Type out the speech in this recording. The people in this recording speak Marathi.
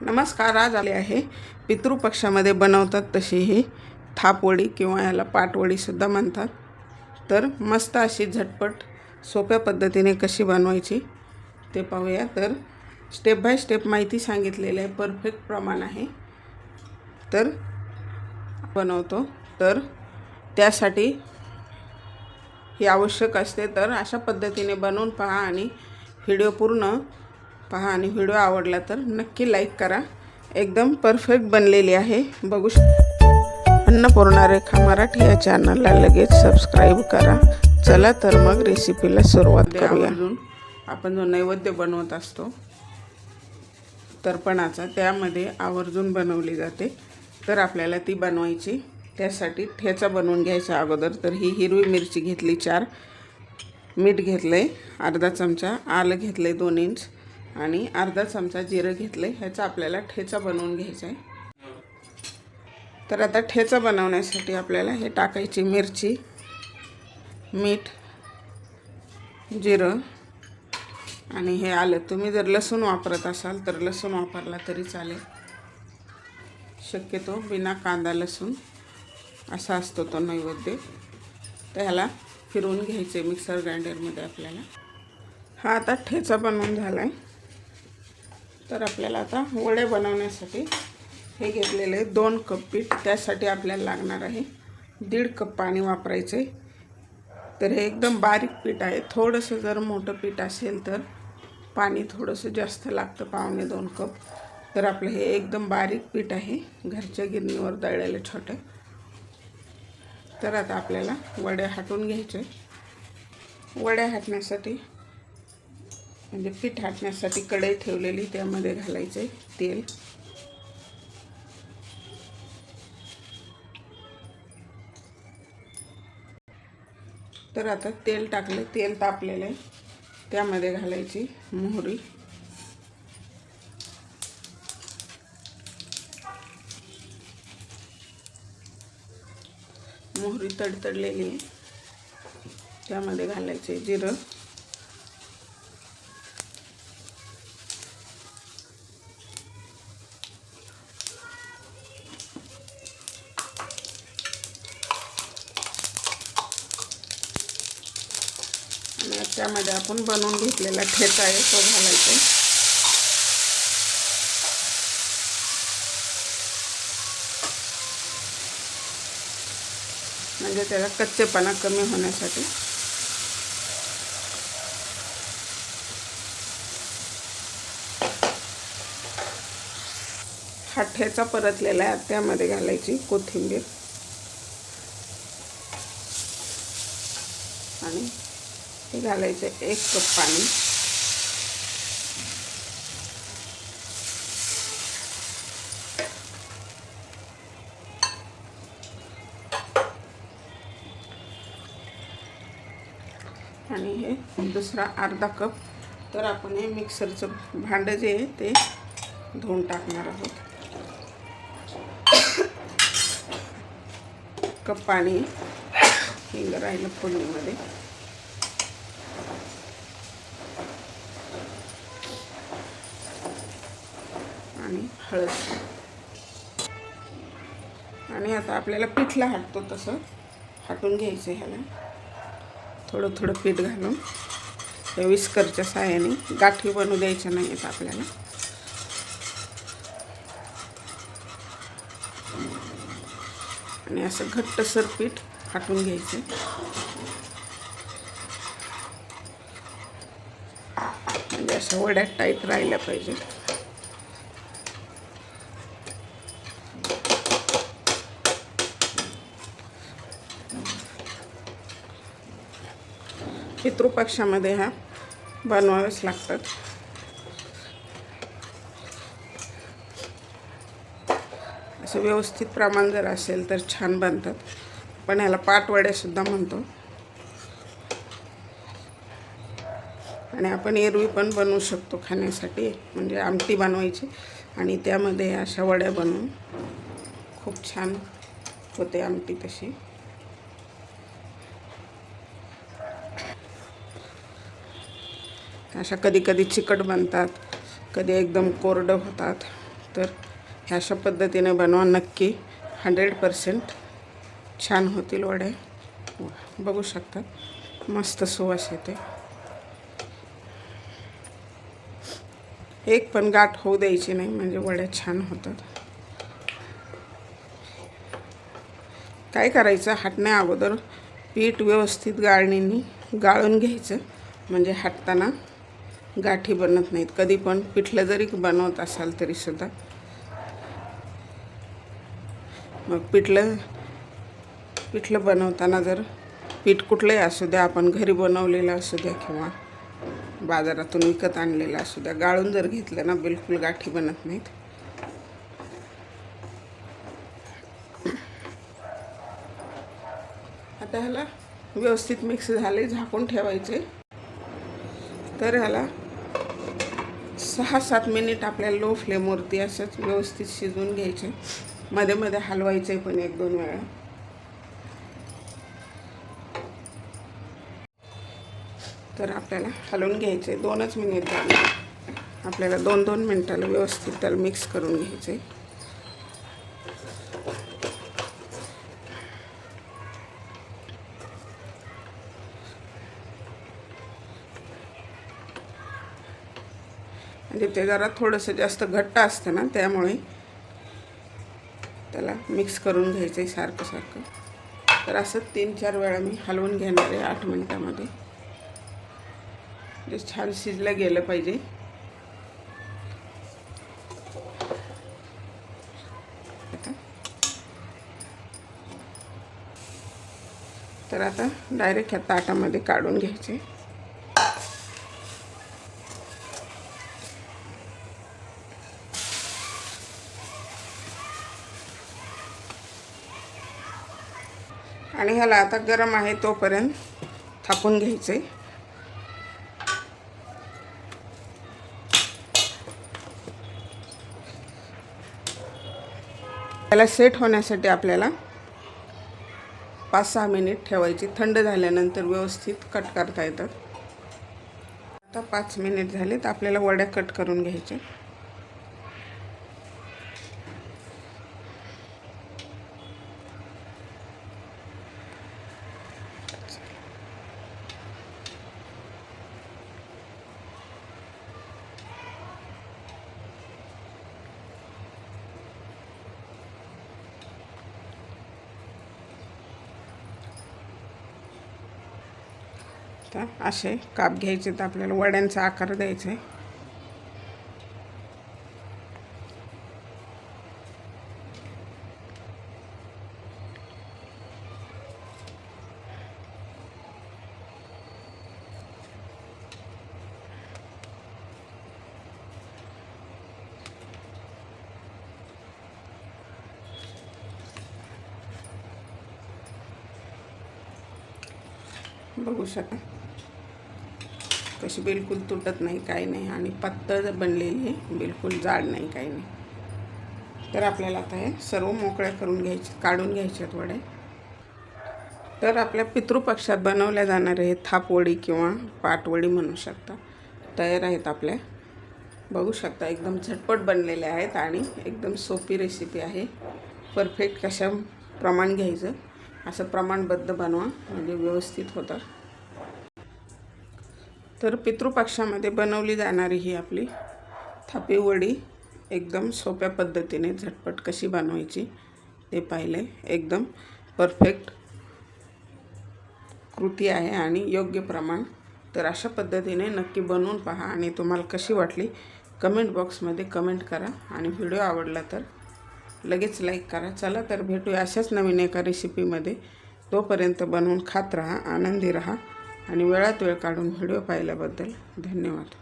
नमस्कार आज आले आहे. पितृपक्षामध्ये बनवतात तशी ही थापवडी किंवा याला पाटवडीसुद्धा म्हणतात. तर मस्त अशी झटपट सोप्या पद्धतीने कशी बनवायची ते पाहूया. तर स्टेप बाय स्टेप माहिती सांगितलेली आहे. परफेक्ट प्रमाण आहे. तर बनवतो. तर त्यासाठी ही आवश्यक असते. तर अशा पद्धतीने बनवून पहा आणि व्हिडिओ पूर्ण पहा आणि व्हिडिओ आवडला तर नक्की लाईक करा. एकदम परफेक्ट बनलेली आहे. बघू शक अन्नपूर्णा रेखा मराठी या चॅनलला लगेच सबस्क्राईब करा. चला तर मग रेसिपीला सुरुवात करूया. आपण जो नैवेद्य बनवत असतो तर्पणाचा त्यामध्ये आवर्जून बनवली जाते. तर आपल्याला ती बनवायची. त्यासाठी ठेचा बनवून घ्यायचा अगोदर. तर ही हिरवी मिरची घेतली चार. मीठ घेतलं आहे अर्धा चमचा. आलं घेतलं आहे दोन इंच आणि अर्धा चमचा जिरं घेतलं आहे ह्याचा आपल्याला ठेचा बनवून घ्यायचा आहे तर आता ठेचा बनवण्यासाठी आपल्याला हे टाकायची मिरची मीठ जिरं आणि हे आलं. तुम्ही जर लसूण वापरत असाल तर लसूण वापरला तरी चालेल. शक्यतो बिना कांदा लसूण असा असतो तो नैवेद्य. तर ह्याला फिरवून घ्यायचे मिक्सर ग्राइंडरमध्ये आपल्याला. हा आता ठेचा बनवून झाला आहे तर आपल्याला आता वडे बनवण्यासाठी हे घेतलेले आहे दोन कप पीठ त्यासाठी आपल्याला लागणार आहे दीड कप पाणी वापरायचे तर हे एकदम बारीक पीठ आहे. थोडंसं जर मोठं पीठ असेल तर पाणी थोडंसं जास्त लागतं पावणे दोन कप. तर आपलं हे एकदम बारीक पीठ आहे. घरच्या गिरणीवर दळलेलं छोटं. तर आता आपल्याला वड्या हाटून घ्यायचे. वड्या हाटण्यासाठी म्हणजे पीठ हाटण्यासाठी कढई ठेवलेली त्यामध्ये घालायचे तेल. तर आता तेल टाकले तेल तापलेलं आहे. त्यामध्ये घालायची मोहरी. मोहरी तडतडलेली आहे. त्यामध्ये घालायचे जिरं आणि त्यामध्ये आपण बनवून घेतलेला ठेचा आहे तो घालायचा म्हणजे त्याला कच्चेपणा कमी होण्यासाठी. हा ठेचा परतलेला आहे त्यामध्ये घालायची कोथिंबीर आणि हे घालायचं एक कप पाणी. आणि हे दुसरा अर्धा कप. तर आपण हे मिक्सरचं भांडं जे आहे ते धुवून टाकणार आहोत. कप पाणी हिंग राहिलं फोडणीमध्ये. आणि हळद. आणि आता आपल्याला पिठला हाटतो तसं. हाटून घ्यायचं ह्याला. थोडं थोडं पीठ घालून. त्या विस्करच्या साह्याने. गाठी बनवू द्यायच्या नाही आहेत आपल्याला. आणि असं घट्टसर पीठ हाटून घ्यायचं. म्हणजे असं वड्यात टाईट राहिल्या पाहिजे. पितृपक्षामध्ये ह्या बनवावेच लागतात. असं व्यवस्थित प्रमाण जर असेल तर छान बनतात. पण ह्याला पाटवड्यासुद्धा म्हणतो. आणि आपण एरवी पण बनवू शकतो खाण्यासाठी म्हणजे आमटी बनवायची. आणि त्यामध्ये अशा वड्या बनवून खूप छान होते आमटी तशी. अशा कधी कधी चिकट बनतात कधी एकदम कोरडं होतात. तर ह्या अशा पद्धतीने बनवा. नक्की हंड्रेड पर्सेंट छान होतील वडे. बघू शकता. मस्त सुवास येते. एक पण गाठ होऊ द्यायची नाही म्हणजे वड्या छान होतात. काय करायचं? हाटण्या अगोदर पीठ व्यवस्थित गाळणीने गाळून घ्यायचं. म्हणजे हाटताना गाठी बनत नाहीत. कधी पण पिठलं जरी बनवत असाल तरीसुद्धा मग पिठलं पिठलं बनवताना जर पीठ कुठलंही असू द्या आपण घरी बनवलेलं असू द्या किंवा बाजारातून विकत आणलेलं असू द्या गाळून जर घेतलं ना बिलकुल गाठी बनत नाहीत. आता ह्याला व्यवस्थित मिक्स झाले झाकून ठेवायचे. तर ह्याला सहा सात मिनिट आपल्या लो फ्लेमवरती असंच व्यवस्थित शिजवून घ्यायचे. मध्ये मध्ये हलवायचे पण एक दोन वेळा. तर आपल्याला हलवून घ्यायचे. दोनच मिनिट झाले. आपल्याला दोन दोन मिनटाला व्यवस्थित त्याला मिक्स करून घ्यायचे. म्हणजे ते जरा थोडंसं जास्त घट्ट असतं ना त्यामुळे त्याला मिक्स करून घ्यायचं आहे सारखं सारखं. तर असं तीन चार वेळा मी हलवून घेणार आहे आठ मिनटामध्ये. म्हणजे छान शिजलं गेलं पाहिजे. तर आता डायरेक्ट ह्या ताटामध्ये काढून घ्यायचे आणि ह्याला आता गरम आहे तोपर्यंत थापून घ्यायचं. आहे त्याला सेट होण्यासाठी आपल्याला पाच सहा मिनिट ठेवायची. थंड झाल्यानंतर व्यवस्थित कट करता येतात आता पाच मिनिट झाले तर आपल्याला वड्या कट करून घ्यायच्या तर असे काप घ्यायचे तर आपल्याला वड्यांचा आकार द्यायचा आहे. बघू शकता. कशी बिलकुल तुटत नाही काही नाही. आणि पातळ बनलेली आहे. बिलकुल जाड नाही काही नाही. तर आपल्याला आता हे सर्व मोकळ्या करून घ्यायचे काढून घ्यायच्यात वड्या तर आपल्या पितृपक्षात बनवल्या जाणारे हे थापवडी किंवा पाटवडी म्हणू शकता. तयार आहेत आपल्या. बघू शकता एकदम झटपट बनलेले आहेत आणि एकदम सोपी रेसिपी आहे. परफेक्ट कशा प्रमाण घ्यायचं. असं प्रमाणबद्ध बनवा म्हणजे व्यवस्थित होतं. तर पितृपक्षामध्ये बनवली जाणारी ही आपली थापी वडी एकदम सोप्या पद्धतीने झटपट कशी बनवायची ते पाहिले एकदम परफेक्ट कृती आहे आणि योग्य प्रमाण. तर अशा पद्धतीने नक्की बनवून पहा आणि तुम्हाला कशी वाटली कमेंट बॉक्समध्ये कमेंट करा आणि व्हिडिओ आवडला तर लगेच लाईक करा. चला तर भेटूया अशाच नवीन एका रेसिपीमध्ये तोपर्यंत बनवून खात राहा आनंदी राहा. आणि वेळात वेळ काढून व्हिडिओ पाहिल्याबद्दल धन्यवाद.